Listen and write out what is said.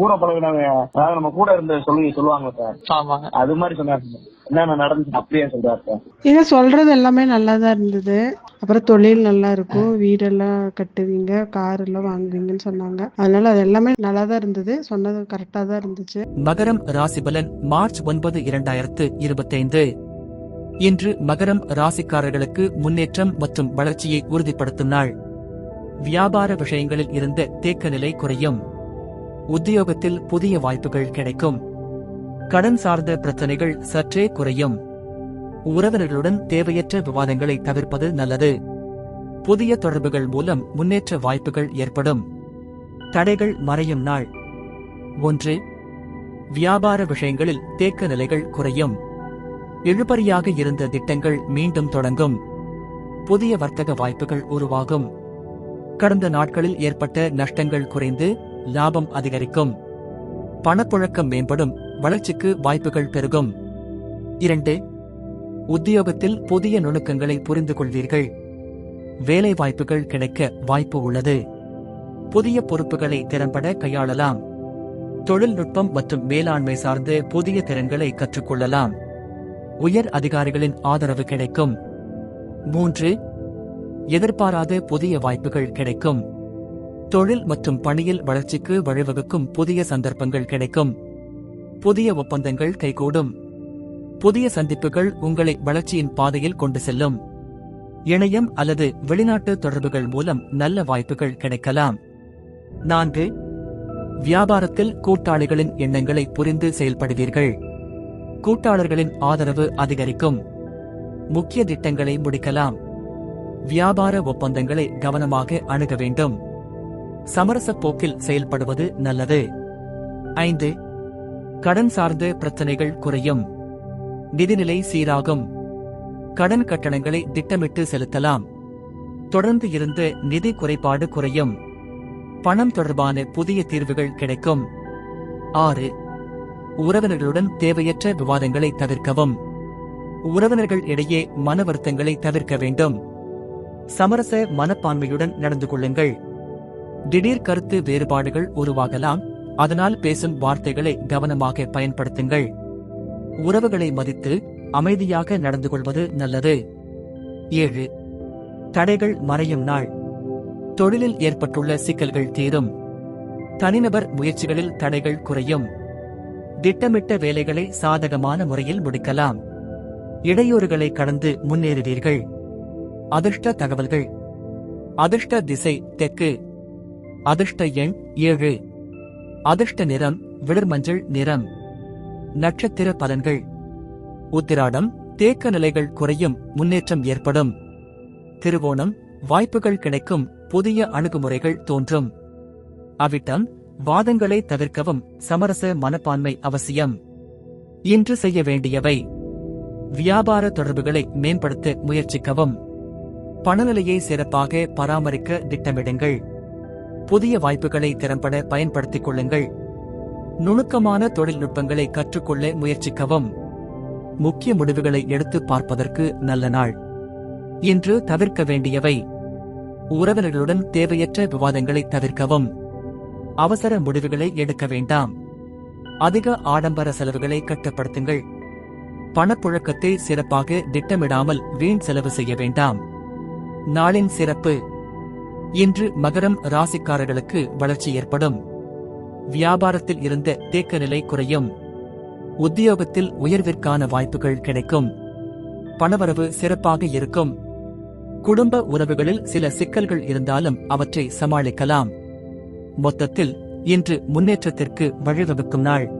கூட பழகினவங்க அதாவது நம்ம கூட இருந்த சொல்லி சொல்லுவாங்க சார். அது மாதிரி சொன்னாரு சார். என்னென்ன நடந்துச்சு அப்படியே சொல்றாரு சார். நீங்க சொல்றது எல்லாமே நல்லா தான் இருந்தது. அப்புறம் தொழில் நல்லா இருக்கும். வீடெல்லாம் கட்டுவீங்க கார் எல்லாம் வாங்குவீங்கன்னு சொன்னாங்க. அதனால அது எல்லாமே நல்லா தான் இருந்தது. சொன்னது கரெக்டா தான் இருந்துச்சு. மகரம் ராசிபலன் மார்ச் ஒன்பது இரண்டாயிரத்து இருபத்தைந்து. இன்று மகரம் ராசிக்காரர்களுக்கு முன்னேற்றம் மற்றும் வளர்ச்சியை உறுதிப்படுத்தும் நாள். வியாபார விஷயங்களில் இருந்த தேக்க நிலை குறையும். உத்தியோகத்தில் புதிய வாய்ப்புகள் கிடைக்கும். கடன் சார்ந்த பிரச்சனைகள் சற்றே குறையும். உறவினர்களுடன் தேவையற்ற விவாதங்களை தவிர்ப்பது நல்லது. புதிய தொடர்புகள் மூலம் முன்னேற்ற வாய்ப்புகள் ஏற்படும். தடைகள் மறையும் நாள். ஒன்று வியாபார விஷயங்களில் தேக்க நிலைகள் குறையும். இழுபறியாக இருந்த திட்டங்கள் மீண்டும் தொடங்கும். புதிய வர்த்தக வாய்ப்புகள் உருவாகும். கடந்த நாட்களில் ஏற்பட்ட நஷ்டங்கள் குறைந்து லாபம் அதிகரிக்கும். பணப்புழக்கம் மேம்படும் வளர்ச்சிக்கு வாய்ப்புகள் பெருகும். இரண்டு உத்தியோகத்தில் புதிய நுணுக்கங்களை புரிந்து கொள்வீர்கள். வேலை வாய்ப்புகள் கிடைக்க வாய்ப்பு உள்ளது. புதிய பொறுப்புகளை திறம்பட கையாளலாம். தொழில்நுட்பம் மற்றும் மேலாண்மை சார்ந்து புதிய திறன்களை கற்றுக்கொள்ளலாம். உயர் அதிகாரிகளின் ஆதரவு கிடைக்கும். மூன்று எதிர்பாராத புதிய வாய்ப்புகள் கிடைக்கும். தொழில் மற்றும் பணியில் வளர்ச்சிக்கு வழிவகுக்கும் புதிய சந்தர்ப்பங்கள் கிடைக்கும். புதிய ஒப்பந்தங்கள் கைகூடும். புதிய சந்திப்புகள் உங்களை வளர்ச்சியின் பாதையில் கொண்டு செல்லும். இணையம் அல்லது வெளிநாட்டு தொடர்புகள் மூலம் நல்ல வாய்ப்புகள் கிடைக்கலாம். நான்கு வியாபாரத்தில் கூட்டாளிகளின் எண்ணங்களை புரிந்து செயல்படுவீர்கள். கூட்டாளர்களின் ஆதரவு அதிகரிக்கும். முக்கிய திட்டங்களை முடிக்கலாம். வியாபார ஒப்பந்தங்களை கவனமாக அணுக வேண்டும். சமரச போக்கில் செயல்படுவது நல்லது. ஐந்து. கடன் சார்ந்த பிரச்சனைகள் குறையும். நிதிநிலை சீராகும். கடன் கட்டணங்களை திட்டமிட்டு செலுத்தலாம். தொடர்ந்து இருந்த நிதி குறைபாடு குறையும். பணம் தொடர்பான புதிய தீர்வுகள் கிடைக்கும். ஆறு. உறவினர்களுடன் தேவையற்ற விவாதங்களை தவிர்க்கவும். உறவினர்கள் இடையே மன வருத்தங்களை தவிர்க்க வேண்டும். சமரச மனப்பான்மையுடன் நடந்து கொள்ளுங்கள். திடீர் கருத்து வேறுபாடுகள் உருவாகலாம். அதனால் பேசும் வார்த்தைகளை கவனமாக பயன்படுத்துங்கள். உறவுகளை மதித்து அமைதியாக நடந்து கொள்வது நல்லது. ஏழு தடைகள் மறையும் நாள். தொழிலில் ஏற்பட்டுள்ள சிக்கல்கள் தீரும். தனிநபர் முயற்சிகளில் தடைகள் குறையும். திட்டமிட்ட வேலைகளை சாதகமான முறையில் முடிக்கலாம். இடையூறுகளை கடந்து முன்னேறுவீர்கள். அதிர்ஷ்ட தகவல்கள். அதிர்ஷ்ட திசை தெற்கு. அதிர்ஷ்ட எண் ஏழு. அதிர்ஷ்ட நிறம் விடர்மஞ்சள் நிறம். நட்சத்திர பலன்கள். உத்திராடம் தேக்க நிலைகள் குறையும் முன்னேற்றம் ஏற்படும். திருவோணம் வாய்ப்புகள் கிடைக்கும் புதிய அணுகுமுறைகள் தோன்றும். அவிட்டம் வாதங்களை தவிர்க்கவும் சமரச மனப்பான்மை அவசியம். இன்று செய்ய வேண்டியவை. வியாபார தொடர்புகளை மேம்படுத்த முயற்சிக்கவும். பணநிலையை சிறப்பாக பராமரிக்க திட்டமிடுங்கள். புதிய வாய்ப்புகளை திறம்பட பயன்படுத்திக் கொள்ளுங்கள். நுணுக்கமான தொழில்நுட்பங்களை கற்றுக்கொள்ள முயற்சிக்கவும். முக்கிய முடிவுகளை எடுத்து பார்ப்பதற்கு நல்ல நாள். இன்று தவிர்க்க வேண்டியவை. உறவினர்களுடன் தேவையற்ற விவாதங்களை தவிர்க்கவும். அவசர முடிவுகளை எடுக்க வேண்டாம். அதிக ஆடம்பர செலவுகளை கட்டுப்படுத்துங்கள். பணப்புழக்கத்தை சிறப்பாக திட்டமிடாமல் வீண் செலவு செய்ய வேண்டாம். நாளின் சிறப்பு. இன்று மகரம் ராசிக்காரர்களுக்கு வளர்ச்சி ஏற்படும். வியாபாரத்தில் இருந்த தேக்க நிலை குறையும். உத்தியோகத்தில் உயர்விற்கான வாய்ப்புகள் கிடைக்கும். பணவரவு சிறப்பாக இருக்கும். குடும்ப உறவுகளில் சில சிக்கல்கள் இருந்தாலும் அவற்றை சமாளிக்கலாம். மொத்தத்தில் இன்று முன்னேற்றத்திற்கு வழிவகுக்கும் நாள்.